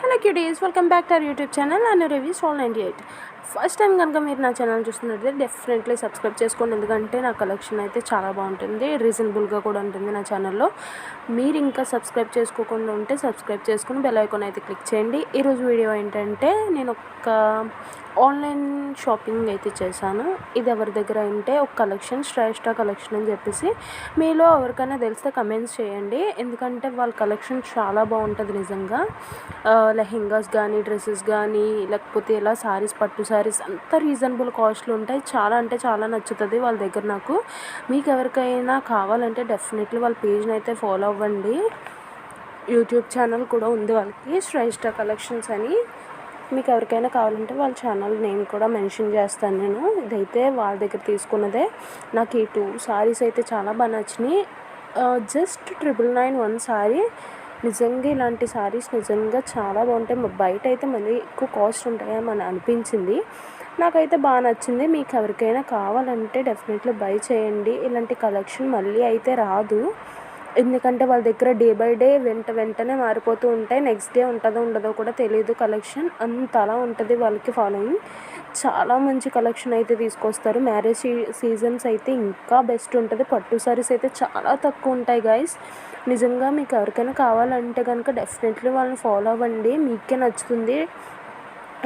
Hello cuties, welcome back to our YouTube channel Anuravi Sol 98. First time కనుక మీరు నా channel చూస్తున్నట్లయితే definitely subscribe చేసుకోండి. ఎందుకంటే నా కలెక్షన్ అయితే చాలా బాగుంటుంది. రీజనబుల్గా కూడా ఉంటుంది నా ఛానల్లో మీరు ఇంకా సబ్స్క్రైబ్ చేసుకోకుండా ఉంటే సబ్స్క్రైబ్ చేసుకుని బెల్ ఐకాన్ అయితే క్లిక్ చేయండి. ఈరోజు వీడియో ఏంటంటే నేను ఒక ఆన్లైన్ షాపింగ్ అయితే చేశాను. ఇది ఎవరి దగ్గర అంటే ఒక కలెక్షన్ శ్రేష్ట కలెక్షన్ అని చెప్పేసి మీలో ఎవరికైనా తెలిస్తే కమెంట్స్ చేయండి. ఎందుకంటే వాళ్ళ కలెక్షన్ చాలా బాగుంటుంది నిజంగా. లెహెంగాస్ కానీ డ్రెస్సెస్ కానీ లేకపోతే ఇలా సారీస్ పట్టు సారీస్ అంత రీజనబుల్ కాస్ట్లు ఉంటాయి. చాలా అంటే చాలా నచ్చుతుంది వాళ్ళ దగ్గర నాకు. మీకు ఎవరికైనా కావాలంటే డెఫినెట్లీ వాళ్ళ పేజ్ని అయితే ఫాలో అవ్వండి. యూట్యూబ్ ఛానల్ కూడా ఉంది వాళ్ళకి శ్రేష్ట కలెక్షన్స్ అని. మీకు ఎవరికైనా కావాలంటే వాళ్ళ ఛానల్ నేమ్ కూడా మెన్షన్ చేస్తాను నేను. ఇదైతే వాళ్ళ దగ్గర తీసుకున్నదే. నాకు ఈ టూ సారీస్ అయితే చాలా బాగా నచ్చినాయి. Just triple nine one sari నిజంగా ఇలాంటి సారీస్ నిజంగా చాలా బాగుంటాయి. బయట అయితే మళ్ళీ ఎక్కువ కాస్ట్ ఉంటాయేమో అని అనిపించింది. నాకైతే బాగా నచ్చింది. మీకు ఎవరికైనా కావాలంటే డెఫినెట్లీ బై చేయండి. ఇలాంటి కలెక్షన్ మళ్ళీ అయితే రాదు. ఎందుకంటే వాళ్ళ దగ్గర డే బై డే వెంట వెంటనే మారిపోతూ ఉంటాయి. నెక్స్ట్ డే ఉంటుందో ఉండదో కూడా తెలియదు కలెక్షన్. అంతలా ఉంటుంది వాళ్ళకి ఫాలోయింగ్ చాలా మంచి కలెక్షన్ అయితే తీసుకొస్తారు. మ్యారేజ్ సీజన్స్ అయితే ఇంకా బెస్ట్ ఉంటుంది. పట్టు సారీస్ అయితే చాలా తక్కువ ఉంటాయి గాయస్ నిజంగా మీకు ఎవరికైనా కావాలంటే కనుక డెఫినెట్లీ వాళ్ళని ఫాలో అవ్వండి. మీకే నచ్చుతుంది.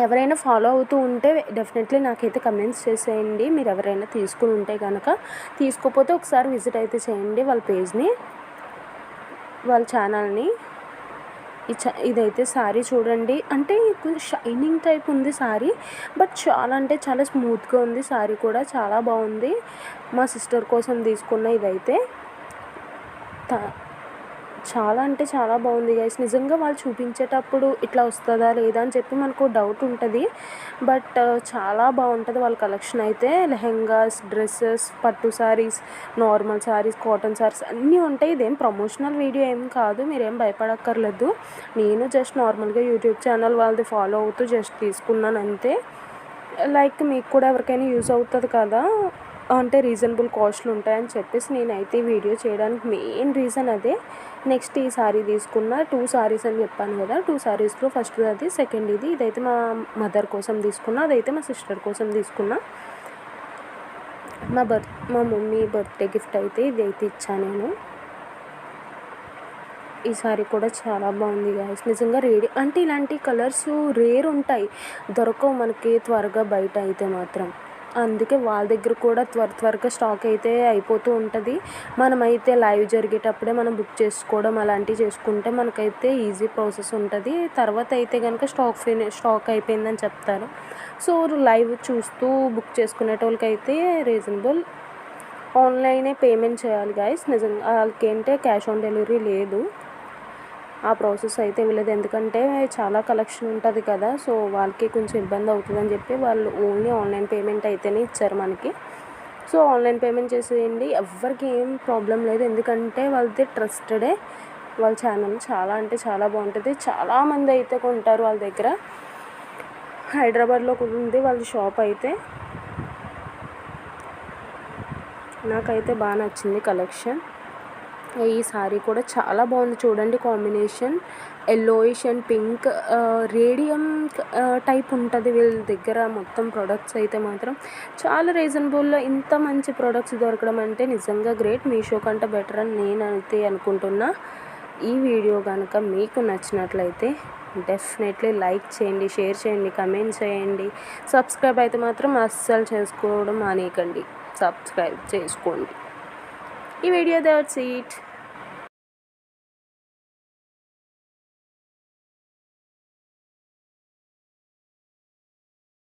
ఎవరైనా ఫాలో అవుతూ ఉంటే డెఫినెట్లీ నాకైతే కమెంట్స్ చేసేయండి. మీరు ఎవరైనా తీసుకుని ఉంటే కనుక తీసుకోకపోతే ఒకసారి విజిట్ అయితే చేయండి వాళ్ళ పేజ్ని వాళ్ళ ఛానల్ని. ఇదైతే శారీ చూడండి. అంటే కొంచెం షైనింగ్ టైప్ ఉంది శారీ బట్ చాలా అంటే చాలా స్మూత్గా ఉంది శారీ కూడా. చాలా బాగుంది. మా సిస్టర్ కోసం తీసుకున్న ఇదైతే. చాలా అంటే చాలా బాగుంది గైస్ నిజంగా వాళ్ళు చూపించేటప్పుడు ఇట్లా వస్తుందా లేదా అని చెప్పి మనకు డౌట్ ఉంటుంది. బట్ చాలా బాగుంటుంది వాళ్ళ కలెక్షన్ అయితే. లెహెంగాస్ డ్రెస్సెస్ పట్టు శారీస్ నార్మల్ శారీస్ కాటన్ శారీస్ అన్నీ ఉంటాయి. ఇదేం ప్రమోషనల్ వీడియో ఏం కాదు. మీరేం భయపడక్కర్లేదు. నేను జస్ట్ నార్మల్గా యూట్యూబ్ ఛానల్ వాళ్ళది ఫాలో అవుతూ జస్ట్ తీసుకున్నాను అంతే. లైక్ మీకు కూడా ఎవరికైనా యూజ్ అవుతుంది కదా? అంటే రీజనబుల్ కాస్ట్లు ఉంటాయని చెప్పేసి నేనైతే వీడియో చేయడానికి మెయిన్ రీజన్ అదే. నెక్స్ట్ ఈ సారీ తీసుకున్న టూ సారీస్ అని చెప్పాను కదా టూ సారీస్లో ఫస్ట్ అది సెకండ్ ఇది ఇదైతే మా మదర్ కోసం తీసుకున్నా అదైతే మా సిస్టర్ కోసం తీసుకున్నా. మా బర్త్ మా మమ్మీ బర్త్డే గిఫ్ట్ అయితే ఇదైతే ఇచ్చాను నేను. ఈ సారీ కూడా చాలా బాగుంది గాయస్ నిజంగా రేడి అంటే ఇలాంటి కలర్స్ రేర్ ఉంటాయి దొరకవు మనకి త్వరగా బయట అయితే మాత్రం. అందుకే వాళ్ళ దగ్గర కూడా త్వర త్వరగా స్టాక్ అయితే అయిపోతూ ఉంటుంది. మనమైతే లైవ్ జరిగేటప్పుడే మనం బుక్ చేసుకోవడం అలాంటివి చేసుకుంటే మనకైతే ఈజీ ప్రాసెస్ ఉంటుంది. తర్వాత అయితే కనుక స్టాక్ ఫిని స్టాక్ అయిపోయిందని చెప్తారు. సో లైవ్ చూస్తూ బుక్ చేసుకునేటోళ్ళకైతే రీజనబుల్. ఆన్లైనే పేమెంట్ చేయాలి గాయస్. నిజంగా వాళ్ళకి క్యాష్ ఆన్ డెలివరీ లేదు. ఆ ప్రాసెస్ అయితే వీళ్ళది. ఎందుకంటే చాలా కలెక్షన్ ఉంటుంది కదా సో వాళ్ళకి కొంచెం ఇబ్బంది అవుతుందని చెప్పి వాళ్ళు ఓన్లీ ఆన్లైన్ పేమెంట్ అయితేనే ఇచ్చారు మనకి. సో ఆన్లైన్ పేమెంట్ చేసేయండి ఎవరికి ఏం ప్రాబ్లం లేదు. ఎందుకంటే వాళ్ళది ట్రస్టెడే వాళ్ళ ఛానల్. చాలా అంటే చాలా బాగుంటుంది. చాలామంది అయితే కొంటారు వాళ్ళ దగ్గర. హైదరాబాద్లో కూడా ఉంది వాళ్ళ షాప్ అయితే. నాకైతే బాగా నచ్చింది కలెక్షన్. ఈ సారీ కూడా చాలా బాగుంది. చూడండి combination. Yellowish and pink radium type ఉంటుంది వీళ్ళ దగ్గర. మొత్తం ప్రొడక్ట్స్ అయితే మాత్రం చాలా రీజనబుల్లో ఇంత మంచి ప్రొడక్ట్స్ దొరకడం అంటే నిజంగా గ్రేట్ మీషో కంటే బెటర్ అని నేను అయితే అనుకుంటున్నా. ఈ వీడియో కనుక మీకు నచ్చినట్లయితే డెఫినెట్లీ లైక్ చేయండి షేర్ చేయండి కమెంట్ చేయండి. సబ్స్క్రైబ్ అయితే మాత్రం అస్సలు చేసుకోవడం మానేయకండి. సబ్స్క్రైబ్ చేసుకోండి. ఈ వీడియో దట్స్ ఇట్